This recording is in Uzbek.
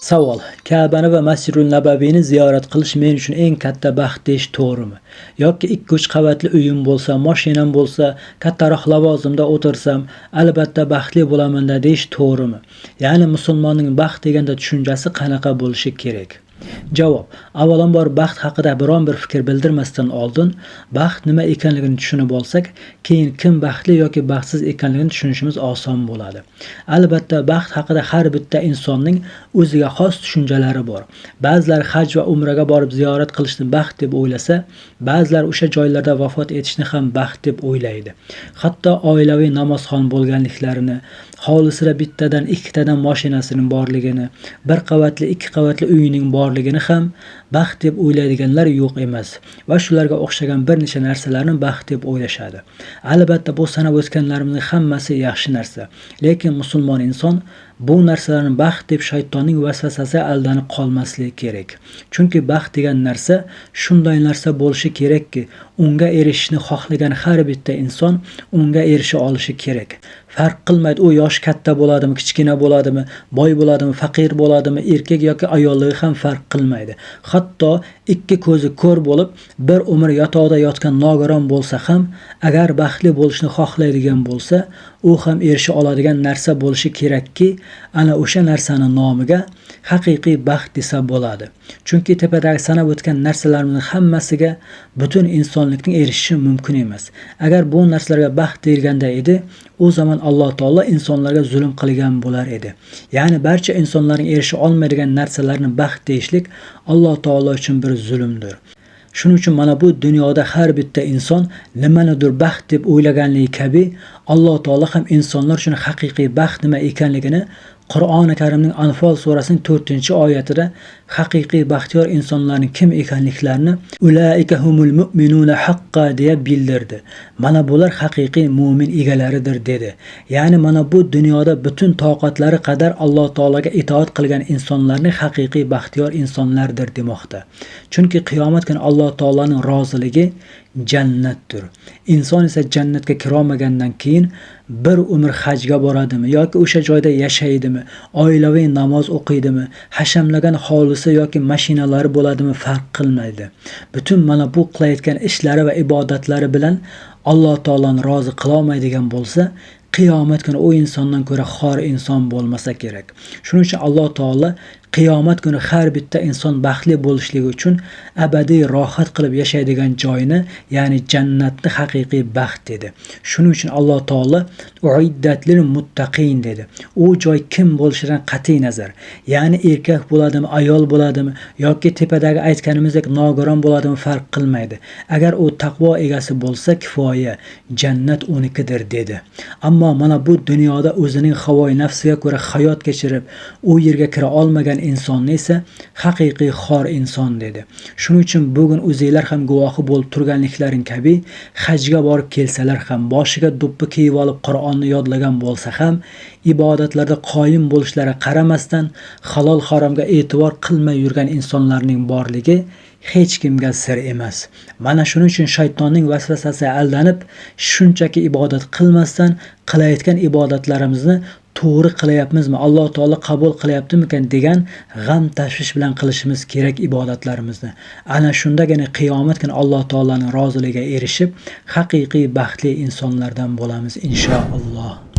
Savol: Ka'bani va Masjidul Nabaviyni ziyorat qilish men uchun eng katta baxt deish to'g'rimi? Yoki 2-3 qavatli uyim bo'lsa, mashinam bo'lsa, kattaroq lavozimda o'tirsam, albatta baxtli bo'laman deish to'g'rimi? Ya'ni musulmonning baxt deganda tushunchasi qanaqa bo'lishi kerak? Javob: Avvalambor baxt haqida biron bir fikr bildirmasdan oldin baxt nima ekanligini tushunib olsak, keyin kim baxtli yoki baxtsiz ekanligini tushunishimiz oson bo'ladi. Albatta, baxt haqida har bitta insonning o'ziga xos tushunchalari bor. Ba'zilar haj va umraga borib ziyorat qilishni baxt deb o'ylasa, ba'zilar o'sha joylarda vafot etishni ham baxt deb o'ylaydi. Hatto oilaviy namozxon bo'lganliklarini, hovlisida bittadan ikkitadan mashinasini borligini, bir qavatli, ikki qavatli uyining borligini ham baxt deb o'ylaydiganlar yo'q emas va shularga o'xshagan bir necha narsalarni baxt deb o'ylashadi. Albatta, bu sanab o'tganlarimning hammasi yaxshi narsa. Lekin musulmon inson bu narsalarni baxt deb shaytonning vasvasasiga aldanib qolmasligi kerak. Chunki baxt degan narsa shunday narsa bo'lishi kerakki, unga erishishni xohlagan har bitta inson unga erisha olishi kerak. Farq qilmaydi u yosh katta bo'ladimi, kichkina bo'ladimi, boy bo'ladimi, faqir bo'ladimi, erkak yoki ayolligi ham farq qilmaydi. Hatto ikki ko'zi ko'r bo'lib, bir umr yotoqda yotgan nogiron bo'lsa ham, agar baxtli bo'lishni xohlaydigan bo'lsa, u ham erisha oladigan narsa bo'lishi kerakki, ana o'sha narsani nomiga haqiqiy baxt desa bo'ladi. Chunki tepadagi sanab o'tgan narsalarning hammasiga butun insonlikning erishishi mumkin emas. Agar bu narsalarga baxt deyilganda edi, u zaman Alloh taolo insonlarga zulm qilgan bo'lar edi. Ya'ni barcha insonlarning erisha olmaydigan narsalarni baxt deyishlik Alloh taolo uchun bir zulmdir. Shuning uchun mana bu dunyoda har bitta inson nimanidir baxt deb o'ylaganligi kabi Alloh taolo ham insonlar uchun haqiqiy baxt nima ekanligini Qur'oni Karimning Anfal surasining 4-oyatida haqiqiy baxtiyor insonlarning kim ekanliklarini ulaika humul mu'minuna haqqa deya bildirdi. Mana bular haqiqiy mu'min egalaridir dedi. Ya'ni mana bu dunyoda butun toqatlari qadar Alloh taolaga itoat qilgan insonlarning haqiqiy baxtiyor insonlardir demoqda. Chunki qiyomat kuni Alloh taolaning roziligi jannatdir. Inson esa jannatga kirolmagandan keyin bir umr hajga boradimi yoki o'sha joyda yashaydimi, oilaviy namoz o'qiydimi, hashamlagan hovlisi yoki mashinalari bo'ladimi farq qilmaydi. Butun mana bu qilayotgan ishlari va ibodatlari bilan Alloh taolani rozi qila olmaydigan bo'lsa, qiyomat kuni u insondan ko'ra xor inson bo'lmasa kerak. Shuning uchun Alloh taolo qiyomat kuni har bitta inson baxtli bo'lishligi uchun abadiy rohat qilib yashaydigan joyni, ya'ni jannatni haqiqiy baxt dedi. Shuning uchun Alloh taolo uiddatlil muttaqin dedi. U joy kim bo'lishidan qat'iy nazar, ya'ni erkak bo'ladimi, ayol bo'ladimi yoki tepadagi aytganimizdek nogiron bo'ladimi farq qilmaydi. Agar u taqvo egasi bo'lsa kifoya, jannat unikidir dedi. Ammo mana bu dunyoda o'zining havoy nafsiga ko'ra hayot kechirib, u yerga kira olmagan insonni esa haqiqiy xor inson dedi. Shuning uchun bugun o'zinglar ham guvohi bo'lib turganliklaring kabi hajga borib kelsalar ham boshiga do'ppi kiyib olib Qur'onni yodlagan bo'lsa ham ibodatlarda qoyim bo'lishlari qaramasdan halol haromga e'tibor qilmay yurgan insonlarning borligi hech kimga sir emas. Mana shuning uchun shaytonning vasvasasiga aldanib, shunchaki ibodat qilmasdan qilayotgan ibodatlarimizni to'g'ri qilyapmizmi, Alloh taolo qabul qilyaptimikan degan g'am tashvish bilan qilishimiz kerak ibodatlarimizni. Ana shundagina qiyomat kuni Alloh taoloni roziligiga erishib, haqiqiy baxtli insonlardan bo'lamiz inshaalloh.